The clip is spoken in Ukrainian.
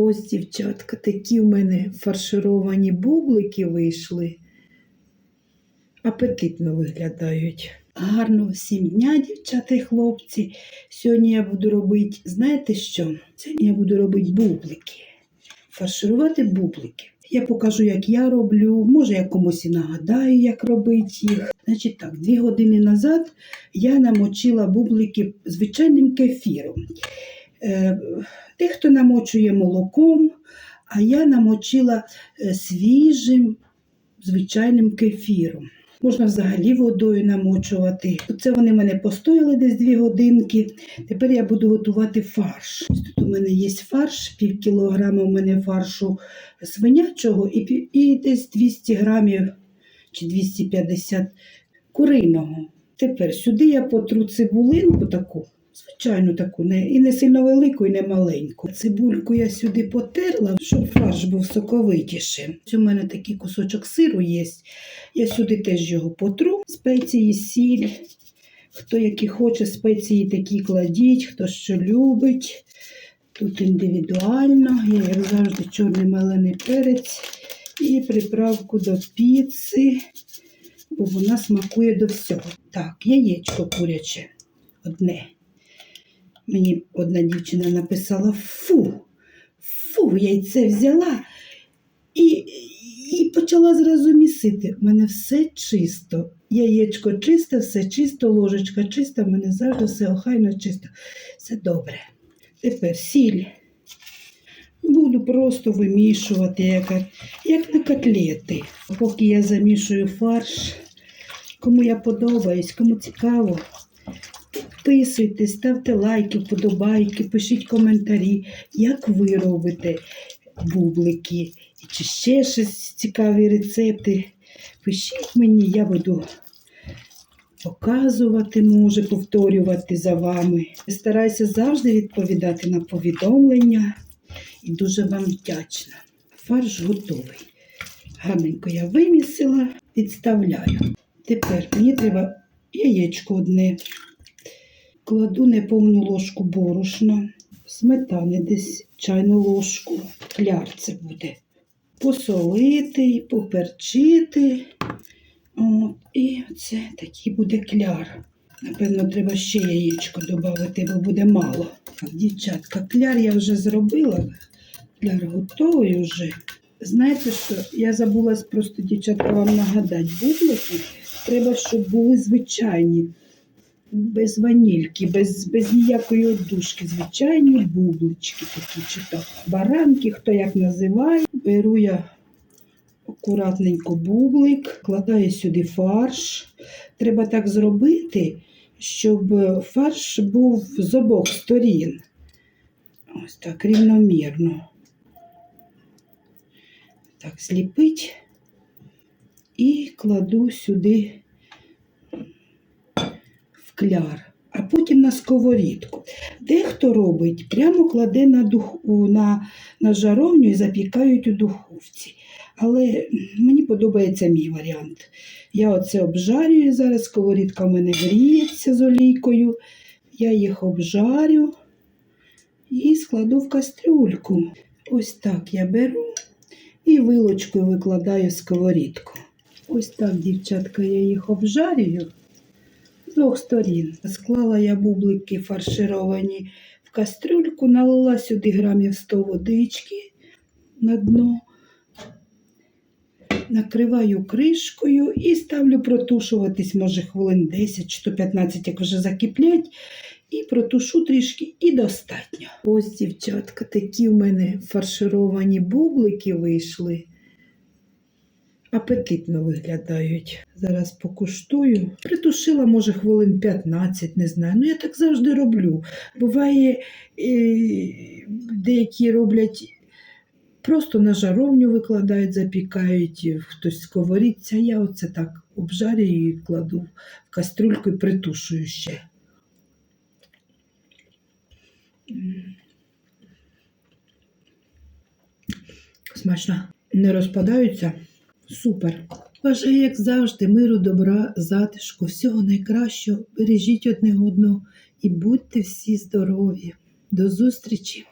Ось, дівчатка, такі в мене фаршировані бублики вийшли. Апетитно виглядають. Гарного всім дня, дівчата і хлопці. Сьогодні я буду робити, знаєте що? Сьогодні я буду робити бублики. Фарширувати бублики. Я покажу, як я роблю. Може, я комусь і нагадаю, як робити їх. Значить так, дві години назад я намочила бублики звичайним кефіром. Дехто намочує молоком, а я намочила е, свіжим звичайним кефіром. Можна взагалі водою намочувати. Це вони мене постояли десь дві годинки. Тепер я буду готувати фарш. Тут у мене є фарш, пів кілограма у мене фаршу свинячого і, і десь 200 грамів чи 250 куриного. Тепер сюди я потру цибулинку таку, звичайну таку, не, і не сильно велику, і не маленьку. Цибульку я сюди потерла, щоб фарш був соковитішим. У мене такий кусочок сиру є. Я сюди теж його потру, спеції, сіль. Хто які хоче, спеції такі кладіть, хто що любить. Тут індивідуально, я, як завжди, чорний мелений перець і приправку до піци, бо вона смакує до всього. Так, яєчко куряче одне. Мені одна дівчина написала фу, фу, яйце взяла і, і почала зразу місити. У мене все чисто. Яєчко чисте, все чисто, ложечка чиста, в мене завжди все охайно чисто. Все добре. Тепер сіль. Буду просто вимішувати, як, як на котлети. Поки я замішую фарш, кому я подобаюсь, кому цікаво, підписуйтесь, ставте лайки, вподобайки, пишіть коментарі, як ви робите бублики, чи ще щось цікаві рецепти. Пишіть мені, я буду показувати, може, повторювати за вами. Стараюся завжди відповідати на повідомлення і дуже вам вдячна. Фарш готовий. Гарненько я вимісила, відставляю. Тепер мені треба яєчко одне. Кладу неповну ложку борошна, сметани десь чайну ложку. Кляр це буде. Посолити, поперчити. От, і це такий буде кляр. Напевно, треба ще яєчко додати, бо буде мало. Дівчатка, кляр я вже зробила. Кляр готовий вже. Знаєте що? Я забула просто, дівчатка, вам нагадати, бублики треба, щоб були звичайні, без ванільки, без, без ніякої одушки. Звичайні бублички такі, чи то баранки, хто як називає. Беру я акуратненько бублик, кладаю сюди фарш. Треба так зробити, щоб фарш був з обох сторін. Ось так рівномірно. Так, зліпить і кладу сюди в кляр, а потім на сковорідку. Дехто робить, прямо кладе на, дух, на, на жаровню і запікають у духовці. Але мені подобається мій варіант. Я оце обжарюю зараз, сковорідка в мене гріється з олійкою. Я їх обжарю і складу в кастрюльку. Ось так я беру і вилочкою викладаю сковорідку. Ось так, дівчатка, я їх обжарюю двох сторін. Склала я бублики фаршировані в кастрюльку, налила сюди грамів 100 водички на дно накриваю кришкою і ставлю протушуватись, може, хвилин 10 чи 15, як вже закиплять. І протушу трішки і достатньо. Ось, дівчатка, такі в мене фаршировані бублики вийшли. Апетитно виглядають. Зараз покуштую. Притушила, може, хвилин 15, не знаю. Ну, я так завжди роблю. Буває, е, деякі роблять Просто на жаровню викладають, запікають, хтось сковорідця. Я оце так обжарюю і кладу в кастрюльку і притушую ще. Смачно. Не розпадаються. Супер. Бажаю, як завжди, миру, добра, затишку, всього найкращого. Бережіть одне одного і будьте всі здорові. До зустрічі!